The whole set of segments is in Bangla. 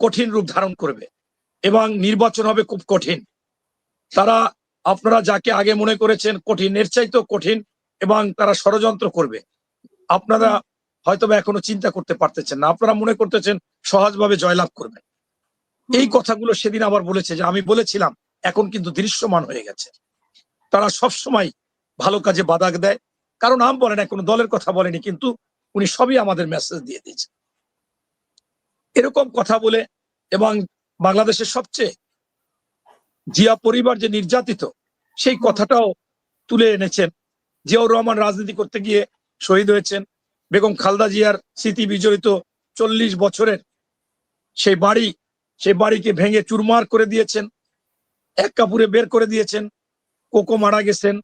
কঠিন রূপ ধারণ করবে এবং নির্বাচন হবে খুব কঠিন। তারা আপনারা যাকে আগে মনে করেছেন কঠিন এর চাইতেও কঠিন এবং তারা ষড়যন্ত্র করবে। আপনারা হয়তো এখনও চিন্তা করতে পারতেছেন না। আপনারা মনে করতেছেন সহজভাবে জয়লাভ করবেন এই কথাগুলো সেদিন আবার বলেছে যে আমি বলেছিলাম এখন কিন্তু দৃশ্যমান হয়ে গেছে। তারা সব সময় ভালো কাজে বাধা দেয়। কারণ আম বলে না কোনো দলের কথা বলেনি কিন্তু উনি সবই আমাদের মেসেজ দিয়ে দিয়েছে এরকম কথা বলে এবং বাংলাদেশের সবচেয়ে জিয়া পরিবার যে নির্যাতিত, সেই কথাটাও তুলে এনেছেন। জিয়াউর রহমান রাজনীতি করতে গিয়ে শহীদ হয়েছেন। বেগম খালদা জিয়ার স্মৃতি বিজড়িত চল্লিশ বছরের সেই বাড়ি, সেই বাড়িকে ভেঙে চুরমার করে দিয়েছেন, এক কাপুরে বের করে দিয়েছেন, কোকো মারা গেছেন,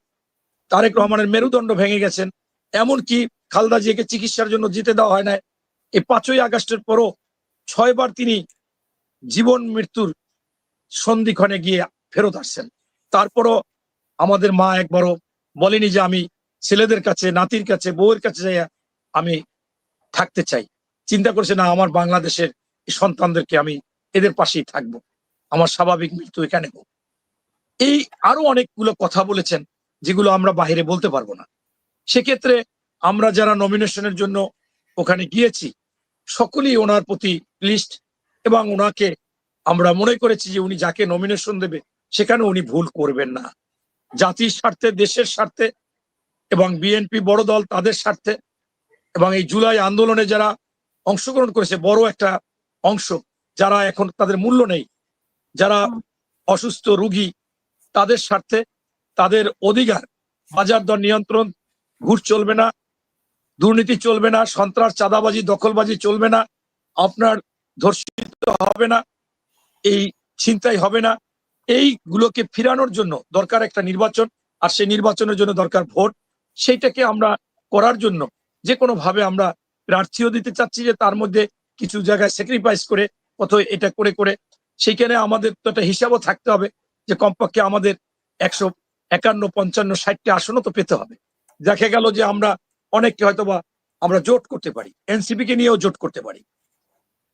তারেক রহমানের মেরুদণ্ড ভেঙে গেছেন। এমনকি খালদা জিয়াকে চিকিৎসার জন্য জিতে দেওয়া হয় না এই পাঁচই আগস্টের পরও ছয়বার তিনি জীবন মৃত্যুর সন্ধিক্ষণে গিয়ে ফেরত আসছেন। তারপরও আমাদের মা একবারও বলেনি যে আমি ছেলেদের কাছে, নাতির কাছে, বউয়ের কাছে যাইয়া আমি থাকতে চাই। চিন্তা করছে, না, আমার বাংলাদেশের সন্তানদেরকে আমি এদের পাশেই থাকব। আমার স্বাভাবিক মৃত্যু এখানে হোক। এই আরও অনেকগুলো কথা বলেছেন, যেগুলো আমরা বাইরে বলতে পারব না। সেক্ষেত্রে আমরা যারা নমিনেশনের জন্য ওখানে গিয়েছি সকলেই ওনার প্রতি লিস্ট এবং ওনাকে আমরা মনে করেছি যে উনি যাকে নমিনেশন দেবে, সেখানে উনি ভুল করবেন না। জাতির স্বার্থে, দেশের স্বার্থে এবং বিএনপি বড় দল তাদের স্বার্থে এবং এই জুলাই আন্দোলনে যারা অংশগ্রহণ করেছে, বড় একটা অংশ, যারা এখন তাদের মূল্য নেই, যারা অসুস্থ, রুগী, তাদের স্বার্থে তাদের অধিকার বাজার দর নিয়ন্ত্রণ, ঘুষ চলবে না দুর্নীতি চলবে না, সন্ত্রাস, চাঁদাবাজি, দখলবাজি চলবে না, আপনার ধর্ষিত হবে না, এই চিন্তাই হবে না। এইগুলোকে ফিরানোর জন্য দরকার একটা নির্বাচন, আর সেই নির্বাচনের জন্য দরকার ভোট। সেইটাকে আমরা করার জন্য যে কোনো ভাবে আমরা প্রার্থীও দিতে চাচ্ছি যে তার মধ্যে কিছু জায়গায় স্যাক্রিফাইস করে কত এটা করে করে। সেইখানে আমাদের তো একটা হিসাবও থাকতে হবে যে কমপক্ষে আমাদের একশো একান্ন, পঞ্চান্ন, ষাটটি আসনও তো পেতে হবে। দেখা গেল যে আমরা অনেককে হয়তো বা আমরা জোট করতে পারি এনসিপি কে নিয়েও জোট করতে পারি।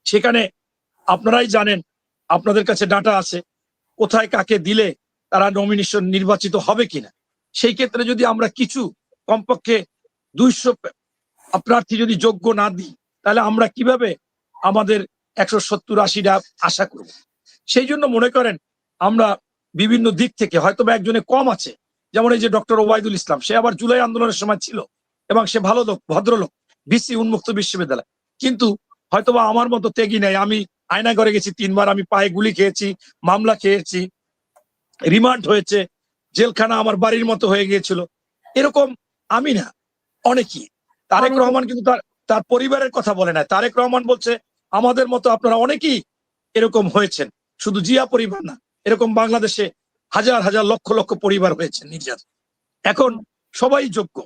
সেখানে আপনারাই জানেন, আপনাদের কাছে ডাটা আছে, কোথায় কাকে দিলে তারা নমিনেশন নির্বাচিত হবে কিনা। সেই ক্ষেত্রে যদি আমরা কিছু কমপক্ষে দুইশো প্রার্থী যদি যোগ্য না দিই, তাহলে আমরা কীভাবে আমাদের একশো সত্তর আশিটা আশা করব? সেই জন্য মনে করেন, আমরা বিভিন্ন দিক থেকে হয়তো বা একজনে কম আছে। যেমন এই যে ডক্টর ওবায়দুল ইসলাম, সে আবার জুলাই আন্দোলনের সময় ছিল। এবং সে ভালো লোক ভদ্রলোক বিসি উন্মুক্ত বিশ্ববিদ্যালয়। কিন্তু হয়তোবা আমার মতো তেগি নেই। আমি আয়না করে গেছি তিনবার আমি পায়ে গুলি খেয়েছি মামলা খেয়েছি রিমান্ড হয়েছে জেলখানা আমার বাড়ির মতো হয়ে গিয়েছিল। এরকম আমি না অনেকেই। তারেক রহমান কিন্তু তার তার পরিবারের কথা বলে না। তারেক রহমান বলছে আমাদের মতো আপনারা অনেকেই এরকম হয়েছেন। শুধু জিয়া পরিবার না এরকম বাংলাদেশে হাজার হাজার লক্ষ লক্ষ পরিবার হয়েছে নির্যাতন। এখন সবাই যোগ্য।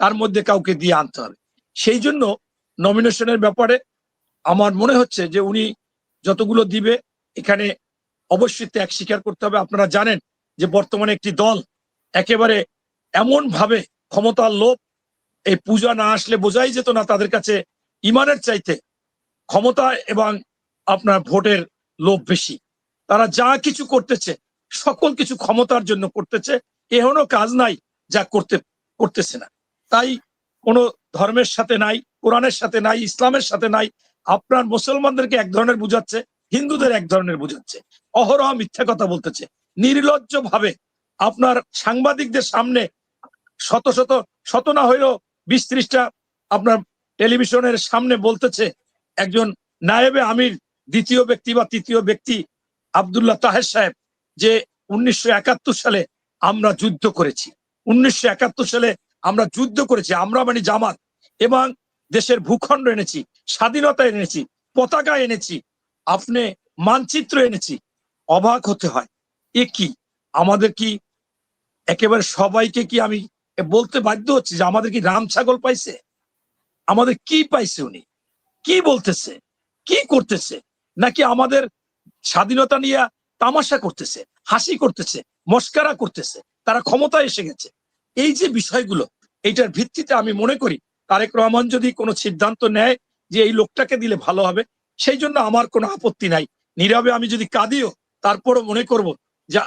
তার মধ্যে কাউকে দিয়ে আনতে হবে। সেই জন্য নমিনেশনের ব্যাপারে আমার মনে হচ্ছে যে উনি যতগুলো দিবে, এখানে অবশ্যই ত্যাগ স্বীকার করতে হবে। আপনারা জানেন যে বর্তমানে একটি দল একেবারে এমন ভাবে ক্ষমতার লোভ, এই পূজা না আসলে বোঝাই যেত না তাদের কাছে ইমানের চাইতে ক্ষমতা এবং আপনার ভোটের লোভ বেশি। তারা যা কিছু করতেছে, সকল কিছু ক্ষমতার জন্য করতেছে এহনো কাজ নাই, যা করতে, করতেছে না। তাই কোনো ধর্মের সাথে নাই, কোরআনের সাথে নাই, ইসলামের সাথে নাই, আপনার মুসলমানদেরকে এক ধরনের বুঝাচ্ছে, হিন্দুদের এক ধরনের বুঝাচ্ছে, অহরহ মিথ্যা কথা বলতেছে। নির্লজ্জ ভাবে আপনার সাংবাদিকদের সামনে শত শত শত না হইলেও বিশ ত্রিশটা আপনার টেলিভিশনের সামনে বলতেছে, একজন নায়েবে আমির, দ্বিতীয় ব্যক্তি বা তৃতীয় ব্যক্তি আব্দুল্লাহ তাহের সাহেব, যে উনিশশো একাত্তর সালে আমরা যুদ্ধ করেছি। উনিশশো একাত্তর সালে আমরা যুদ্ধ করেছি, আমরা মানে জামাত। এবং দেশের ভূখণ্ড এনেছি, স্বাধীনতা এনেছি, পতাকা এনেছি, আপনি মানচিত্র এনেছি। অবাক হতে হয়, এ কি? আমাদের কি একেবারে সবাইকে কি আমি বলতে বাধ্য হচ্ছি যে আমাদের কি রাম ছাগল পাইছে? আমাদের কি পাইছে উনি? কি বলতেছে? কি করতেছে? নাকি আমাদের স্বাধীনতা নিয়ে তামাশা করতেছে, হাসি করতেছে, মস্কারা করতেছে, তারা ক্ষমতায় এসে গেছে? এই যে বিষয়গুলো এইটার ভিত্তিতে আমি মনে করি তারেক রহমান যদি কোনো সিদ্ধান্ত নেয় যে এই লোকটাকে দিলে ভালো হবে, সেই জন্য আমার কোনো আপত্তি নাই। নীরবে আমি যদি কাঁদিও, তারপরও মনে করব যে,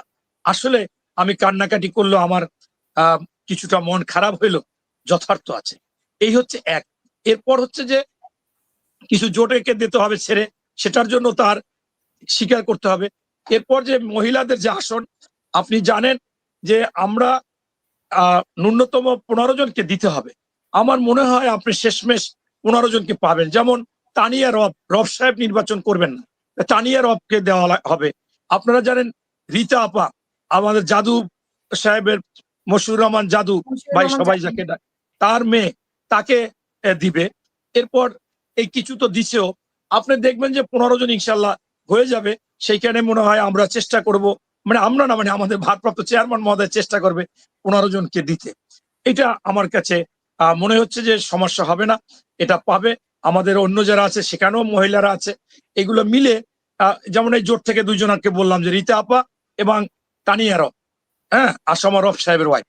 আসলে আমি কান্নাকাটি করল, আমার কিছুটা মন খারাপ হইল, যথার্থ আছে। এই হচ্ছে এক। এরপর হচ্ছে যে, কিছু জোটেকে দিতে হবে ছেড়ে, সেটার জন্য তার স্বীকার করতে হবে। এরপর যে মহিলাদের যে আসন, আপনি জানেন যে আমরা ন্যূনতম পনেরো জনকে দিতে হবে। আমার মনে হয় আপনি শেষমেশ পনেরো জনকে পাবেন। যেমন তানিয়া রব রব সাহেব নির্বাচন করবেন না। তানিয়া রবকে দেওয়া হবে। আপনারা জানেন রীতা আপা আমাদের জাদু সাহেবের মশুর রহমান জাদু ভাই সবাই যাকে তার মেয়ে তাকে দিবে। এরপর এই কিছু তো দিছেও। আপনি দেখবেন যে পনেরো জন ইনশাল্লাহ হয়ে যাবে। সেইখানে মনে হয় আমরা চেষ্টা করব মানে আমরা না মানে আমাদের ভারপ্রাপ্ত চেয়ারম্যান মহোদয় চেষ্টা করবে পনেরো জনকে দিতে। এটা আমার কাছে মনে হচ্ছে যে সমস্যা হবে না, এটা পাবে। আমাদের অন্য যারা আছে, সেখানেও মহিলারা আছে। এগুলো মিলে যেমন এই জোট থেকে দুইজনকে বললাম যে রীতা আপা এবং তানিয়ারব হ্যাঁ আসামা রব সাহেবের ওয়াইফ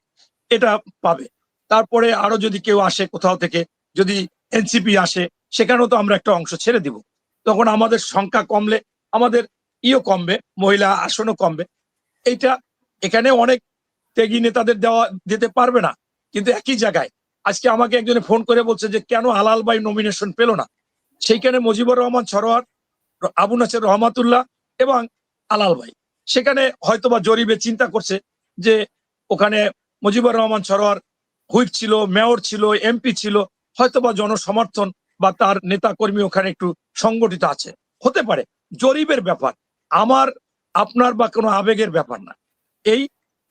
এটা পাবে। তারপরে আরও যদি কেউ আসে কোথাও থেকে, যদি এনসিপি আসে, সেখানেও তো আমরা একটা অংশ ছেড়ে দিব। তখন আমাদের সংখ্যা কমলে, আমাদের ইও কমবে, মহিলা আসনও কমবে। এইটা এখানে অনেক ত্যাগী নেতাদের দেওয়া দিতে পারবে না। কিন্তু একই জায়গায় আজকে আমাকে একজনে ফোন করে বলছে যে, কেন হালাল ভাই নমিনেশন পেল না? সেইখানে মুজিবুর রহমান সরোয়ার, আবু নাসের রহমাতুল্লাহ এবং আলাল ভাই। সেখানে হয়তোবা জরিবে চিন্তা করছে যে, ওখানে মুজিবুর রহমান সরোয়ার হুইপ ছিল, মেয়র ছিল, এমপি ছিল, হয়তোবা জনসমর্থন বা তার নেতা কর্মী ওখানে একটু সংগঠিত আছে। হতে পারে, জরিপের ব্যাপার। আমার আপনার বা কোনো আবেগের ব্যাপার না। এই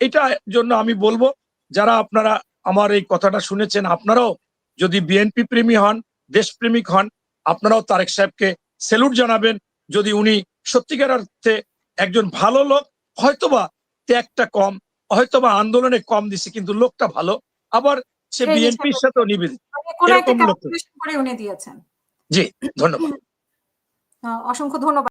এটা জন্য আমি বলব যারা আপনারা আমার এই কথাটা শুনেছেন আপনারাও যদি বিএনপি প্রেমী হন দেশপ্রেমিক হন আপনারাও তারেক সাহেবকে সেলুট জানাবেন। যদি উনি সত্যিকার অর্থে একজন ভালো লোক হয়তোবা ত্যাগটা কম হয়তোবা আন্দোলনে কম দিছে কিন্তু লোকটা ভালো। আবার সে বিএনপির সাথেও নিবেদিত। এরকম লোক। জি ধন্যবাদ। অসংখ্য ধন্যবাদ।